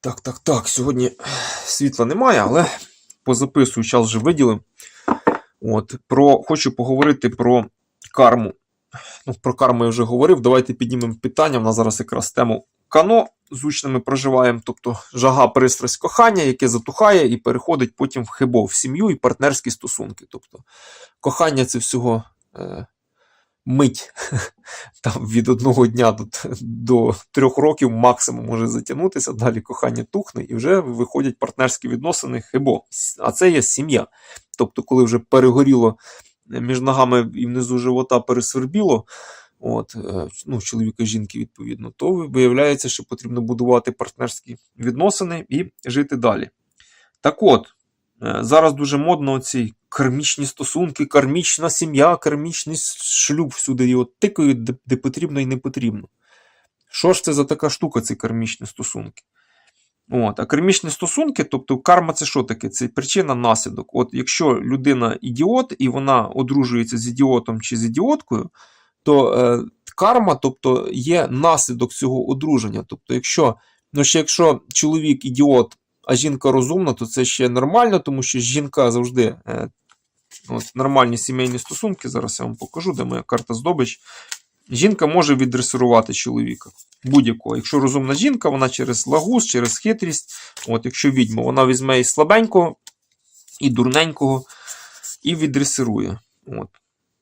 Так, так, так. Сьогодні світла немає, але позаписую, час вже виділив. От, про, хочу поговорити про карму. Ну, про карму я вже говорив. Давайте піднімемо питання. У нас зараз якраз тему кано з учнями проживаємо, тобто жага, пристрасть кохання, яке затухає і переходить потім в хибо, в сім'ю і партнерські стосунки. Тобто, кохання це всього е, мить там від одного дня до, до трьох років максимум може затягнутися, далі кохання тухне, і вже виходять партнерські відносини хибо. А це є сім'я. Тобто, коли вже перегоріло е, між ногами і внизу живота пересвербіло, от, е, ну, чоловіка жінки, відповідно, то виявляється, що потрібно будувати партнерські відносини і жити далі. Так от, е, зараз дуже модно ці кармічні стосунки, кармічна сім'я, кармічний шлюб всюди його тикають, де, де потрібно і не потрібно. Що ж це за така штука, ці кармічні стосунки? От, а кармічні стосунки, тобто карма це що таке? Це причина наслідок. От якщо людина ідіот і вона одружується з ідіотом чи з ідіоткою, то е, карма тобто, є наслідок цього одруження. Тобто, якщо, ну, ще якщо чоловік ідіот, а жінка розумна, то це ще нормально, тому що жінка завжди е, от, нормальні сімейні стосунки. Зараз я вам покажу, де моя карта здобич. Жінка може віддресирувати чоловіка будь-якого. Якщо розумна жінка, вона через лагуз, через хитрість. От, Якщо відьма, вона візьме і слабенького, і дурненького, і віддресирує. От.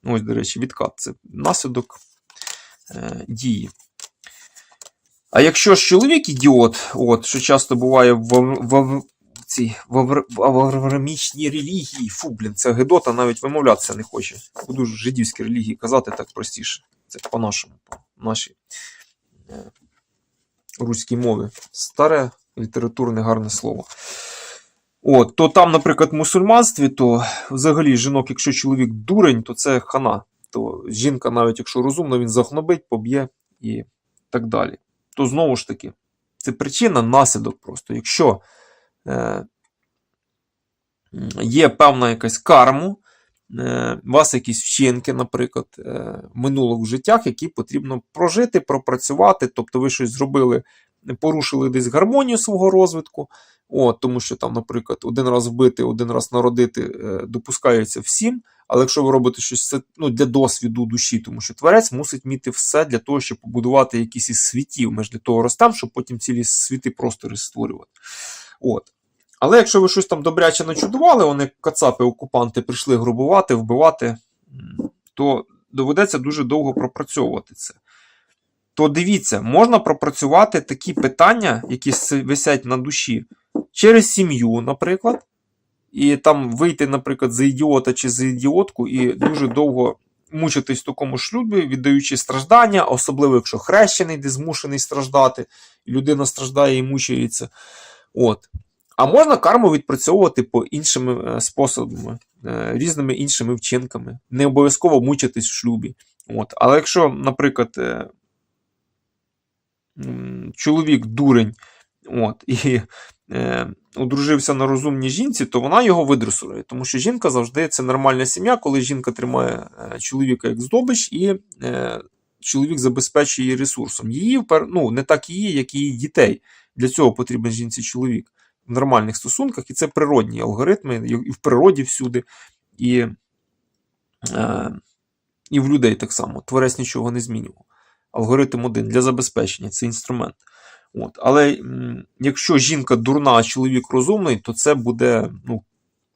Ось, до речі, відкат це наслідок е, дії. А якщо ж чоловік ідіот, от, що часто буває в, в, в, цій в, авр- в авраамічній релігії, фу, блін, це Гедота навіть вимовлятися не хоче. Буду ж жидівські релігії казати так простіше. Це по-нашому, по нашій е, руській мові. Старе літературне гарне слово. От, то там, наприклад, в мусульманстві, то взагалі жінок, якщо чоловік дурень, то це хана. То жінка, навіть якщо розумна, він захнобить, поб'є і так далі. То знову ж таки, це причина, наслідок просто. Якщо є певна якась карму, е, у вас якісь вчинки, наприклад, е, минулих в життях, які потрібно прожити, пропрацювати, тобто ви щось зробили, порушили десь гармонію свого розвитку. От, тому що там, наприклад, один раз вбити, один раз народити е, допускається всім. Але якщо ви робите щось ну, для досвіду душі, тому що творець мусить міти все для того, щоб побудувати якісь із світів. Ми ж для того ростемо, щоб потім цілі світи простори створювати. От. Але якщо ви щось там добряче начудували, вони кацапи, окупанти прийшли грубувати, вбивати, то доведеться дуже довго пропрацьовувати це. То дивіться, можна пропрацювати такі питання, які висять на душі, через сім'ю, наприклад, і там вийти, наприклад, за ідіота чи за ідіотку, і дуже довго мучитись в такому шлюбі, віддаючи страждання, особливо якщо хрещений, де змушений страждати, людина страждає і мучається. От. А можна карму відпрацьовувати по іншими е, способами, е, різними іншими вчинками. Не обов'язково мучитись в шлюбі. От. Але якщо, наприклад, е, чоловік дурень, от, і одружився на розумній жінці, то вона його видресує. Тому що жінка завжди це нормальна сім'я, коли жінка тримає чоловіка як здобич, і чоловік забезпечує її ресурсом. Її ну, не так її, як і її дітей. Для цього потрібен жінці чоловік в нормальних стосунках, і це природні алгоритми, і в природі всюди, і, е, і в людей так само. Творець нічого не змінював. Алгоритм один для забезпечення це інструмент. От. Але якщо жінка дурна, а чоловік розумний, то це буде, ну,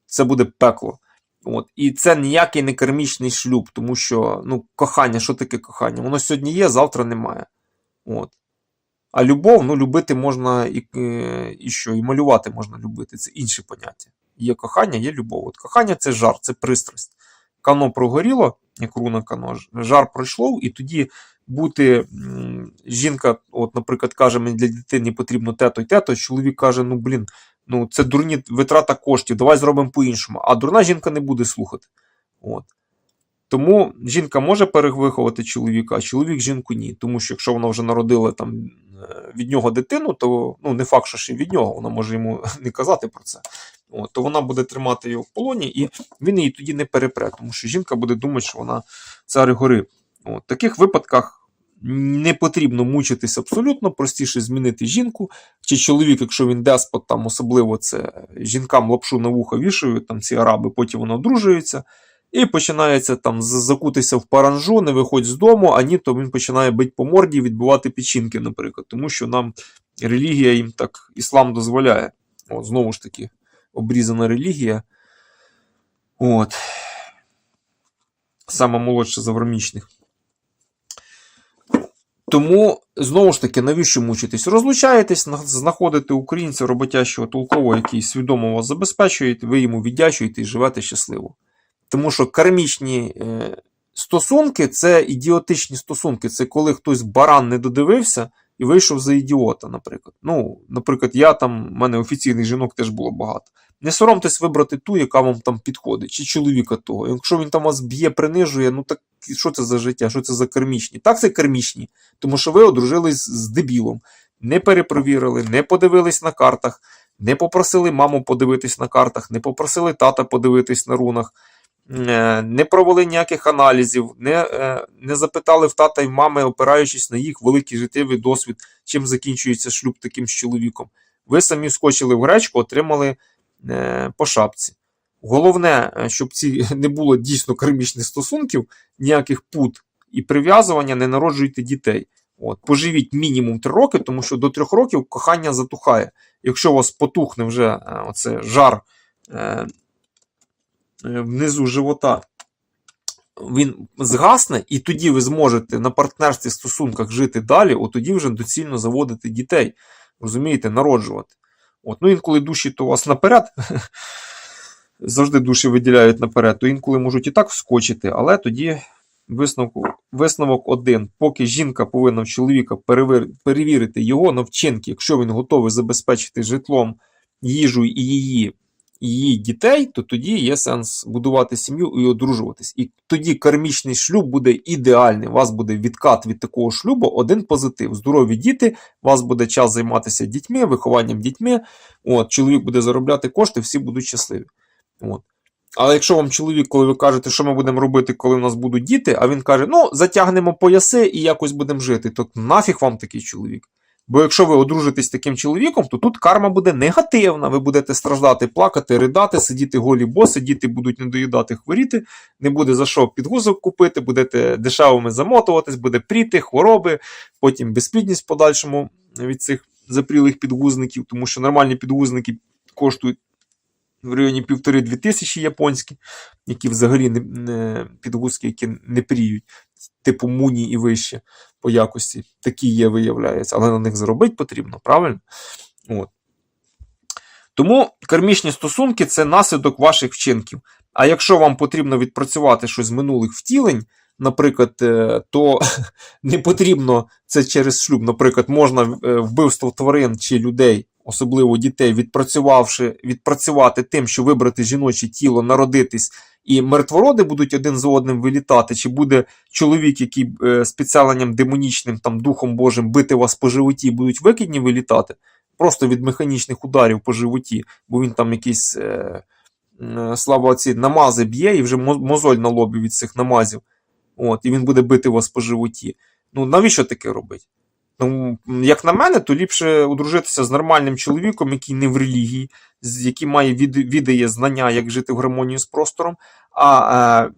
це буде пекло. От. І це ніякий не кармічний шлюб, тому що ну, кохання, що таке кохання? Воно сьогодні є, завтра немає. От. А любов, ну, любити можна і, е, і що, і малювати можна любити. Це інше поняття. Є кохання, є любов. От кохання це жар, це пристрасть. Кано прогоріло, як руна кано, жар пройшло, і тоді бути жінка, от, наприклад, каже, мені для дитини потрібно тето й тето, чоловік каже, ну блін, ну це дурні витрата коштів, давай зробимо по-іншому. А дурна жінка не буде слухати. От. Тому жінка може перевиховати чоловіка, а чоловік жінку ні. Тому що якщо вона вже народила там від нього дитину, то ну не факт, що ще від нього, вона може йому не казати про це. От, то вона буде тримати його в полоні, і він її тоді не перепре, тому що жінка буде думати, що вона цар гори. От, в таких випадках не потрібно мучитись абсолютно, простіше змінити жінку. Чи чоловік, якщо він деспот, там особливо це жінкам лапшу на вуха вішають, там ці араби, потім вони одружуються. І починається там закутися в паранжу, не виходь з дому, а ні, то він починає бити по морді, відбивати печінки, наприклад, тому що нам релігія їм так іслам дозволяє. От, знову ж таки, обрізана релігія. От. Сама молодша з. Тому, знову ж таки, навіщо мучитись? Розлучаєтесь, знаходите українця роботящого толкового, який свідомо вас забезпечує, ви йому віддячуєте і живете щасливо. Тому що кармічні е, стосунки це ідіотичні стосунки. Це коли хтось баран не додивився і вийшов за ідіота, наприклад. Ну, наприклад, я там, в мене офіційних жінок теж було багато. Не соромтесь вибрати ту, яка вам там підходить, чи чоловіка того. Якщо він там вас б'є, принижує, ну так що це за життя, що це за кармічні? Так, це кармічні, тому що ви одружились з дебілом, не перепровірили, не подивились на картах, не попросили маму подивитись на картах, не попросили тата подивитись на рунах, не провели ніяких аналізів, не, е, не запитали в тата і мами, опираючись на їх великий життєвий досвід, чим закінчується шлюб таким з чоловіком. Ви самі скочили в гречку, отримали е, по шапці. Головне, е, щоб ці не було дійсно кармічних стосунків, ніяких пут і прив'язування, не народжуйте дітей. От, поживіть мінімум 3 роки, тому що до 3 років кохання затухає. Якщо у вас потухне вже е, оце жар е, е, внизу живота, він згасне, і тоді ви зможете на партнерстві стосунках жити далі, от тоді вже доцільно заводити дітей. Розумієте, народжувати. От, ну інколи душі то у вас наперед. Завжди душі виділяють наперед, то інколи можуть і так вскочити, але тоді висновок, висновок один. Поки жінка повинна в чоловіка перевір, перевірити його на вчинки, якщо він готовий забезпечити житлом, їжу і її, її дітей, то тоді є сенс будувати сім'ю і одружуватись. І тоді кармічний шлюб буде ідеальний. У вас буде відкат від такого шлюбу, один позитив. Здорові діти, у вас буде час займатися дітьми, вихованням дітьми. От, чоловік буде заробляти кошти, всі будуть щасливі. От. Але якщо вам чоловік, коли ви кажете, що ми будемо робити, коли в нас будуть діти, а він каже, ну, затягнемо пояси і якось будемо жити, то нафіг вам такий чоловік. Бо якщо ви одружитесь з таким чоловіком, то тут карма буде негативна. Ви будете страждати, плакати, ридати, сидіти голі боси, діти будуть не доїдати, хворіти, не буде за що підгузок купити, будете дешевими замотуватись, буде пріти, хвороби, потім безплідність в подальшому від цих запрілих підгузників, тому що нормальні підгузники коштують в районі півтори-дві тисячі японські, які взагалі не, не підгузки, які не пріють, типу муні і вище по якості. Такі є, виявляється, але на них заробити потрібно, правильно? От. Тому кармічні стосунки це наслідок ваших вчинків. А якщо вам потрібно відпрацювати щось з минулих втілень, наприклад, е, то не потрібно це через шлюб. Наприклад, можна е, вбивство тварин чи людей, особливо дітей, відпрацювавши, відпрацювати тим, що вибрати жіноче тіло, народитись, і мертвороди будуть один за одним вилітати, чи буде чоловік, який е, з підселенням демонічним, там, Духом Божим бити вас по животі, будуть викидні вилітати, просто від механічних ударів по животі, бо він там якийсь. Е, е, Слава ці намази б'є, і вже мозоль на лобі від цих намазів. От, і він буде бити вас по животі. Ну, навіщо таке робити? Ну, як на мене, то ліпше одружитися з нормальним чоловіком, який не в релігії, який має від, віддає знання, як жити в гармонії з простором, а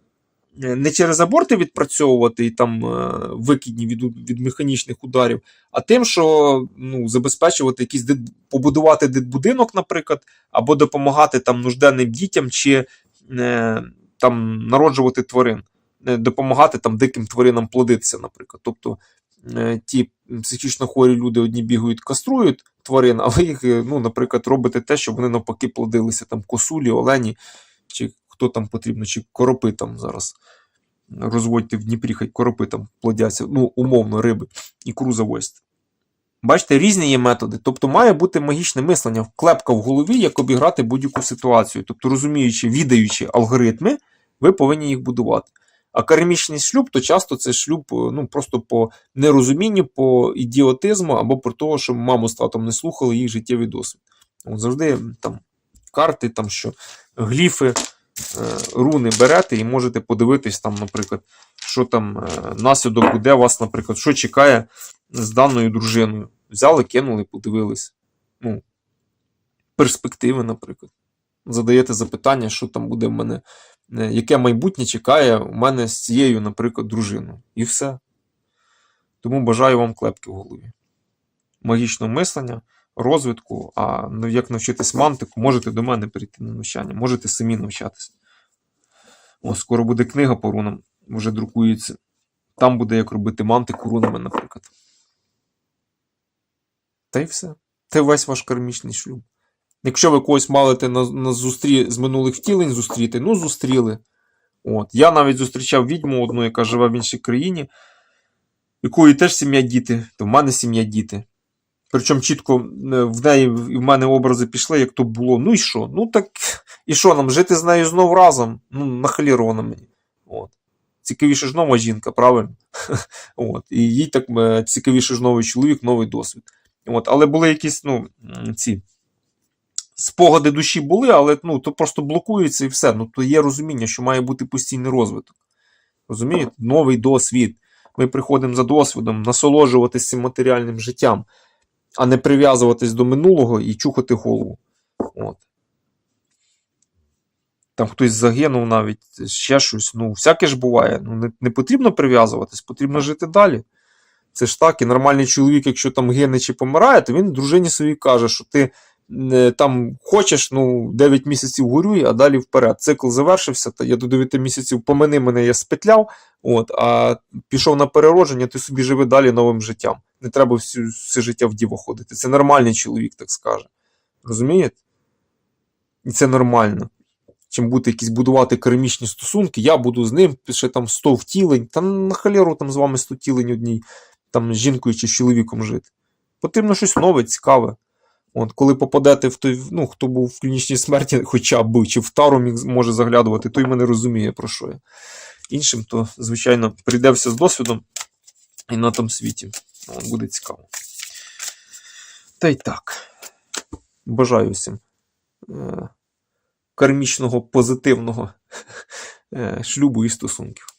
е, не через аборти відпрацьовувати і там е, викидні від, від механічних ударів, а тим, що ну, забезпечувати якийсь побудувати дитбудинок, наприклад, або допомагати там нужденним дітям, чи е, там народжувати тварин, допомагати там диким тваринам плодитися, наприклад. Тобто ті психічно хворі люди одні бігають, каструють тварин, а ви їх, ну, наприклад, робите те, щоб вони навпаки плодилися там косулі, олені, чи хто там потрібно, чи коропи там зараз. Розводьте в Дніпрі, хай коропи там плодяться, ну, умовно, риби, ікру завозьте. Бачите, різні є методи. Тобто має бути магічне мислення, клепка в голові, як обіграти будь-яку ситуацію. Тобто, розуміючи, відаючи алгоритми, ви повинні їх будувати. А кармічний шлюб, то часто це шлюб ну, просто по нерозумінню, по ідіотизму або про того, що маму з татом не слухали їх життєвий досвід. От завжди там карти, там що гліфи, руни берете і можете подивитись, там, наприклад, що там е, наслідок буде вас, наприклад, що чекає з даною дружиною. Взяли, кинули, подивились. Ну, перспективи, наприклад. Задаєте запитання, що там буде в мене, е, яке майбутнє чекає у мене з цією, наприклад, дружиною. І все. Тому бажаю вам клепки в голові. Магічного мислення, розвитку, а ну, як навчитись мантику, можете до мене прийти на навчання, можете самі навчатися. О, скоро буде книга по рунам, вже друкується. Там буде як робити мантику рунами, наприклад. Та й все. Це весь ваш кармічний шлюб. Якщо ви когось малите на, на зустрі... з минулих втілень зустріти, ну зустріли. От. Я навіть зустрічав відьму одну, яка живе в іншій країні, якої теж сім'я діти, то в мене сім'я діти. Причому чітко е, в неї і в мене образи пішли, як то було. Ну і що? Ну так і що нам жити з нею знов разом? Ну, нахаліровано мені. От. Цікавіше ж нова жінка, правильно? От. І їй так е, цікавіше ж новий чоловік, новий досвід. От. Але були якісь, ну, ці спогади душі були, але ну, то просто блокується і все. Ну, то є розуміння, що має бути постійний розвиток. Розумієте? Новий досвід. Ми приходимо за досвідом, насолоджуватися матеріальним життям, а не прив'язуватись до минулого і чухати голову. От. Там хтось загинув навіть, ще щось. Ну, всяке ж буває. Ну, не, не потрібно прив'язуватись, потрібно жити далі. Це ж так, і нормальний чоловік, якщо там гине чи помирає, то він дружині своїй каже, що ти е, там хочеш, ну, 9 місяців горюй, а далі вперед. Цикл завершився, та я до 9 місяців помини мене, я спетляв, от, а пішов на переродження, ти собі живи далі новим життям. Не треба всю, все життя в діво ходити. Це нормальний чоловік, так скаже. Розумієте? І це нормально. Чим бути якісь будувати кармічні стосунки, я буду з ним ще там 100 втілень, та на халеру там з вами 100 тілень одній, там з жінкою чи з чоловіком жити. Потрібно щось нове, цікаве. От, коли попадете в той, ну, хто був в клінічній смерті, хоча б, чи в тару міг, може заглядувати, той мене розуміє, про що я. Іншим, то, звичайно, прийде все з досвідом і на тому світі. Буде цікаво. Та й так. Бажаю всім е, кармічного позитивного е, шлюбу і стосунків.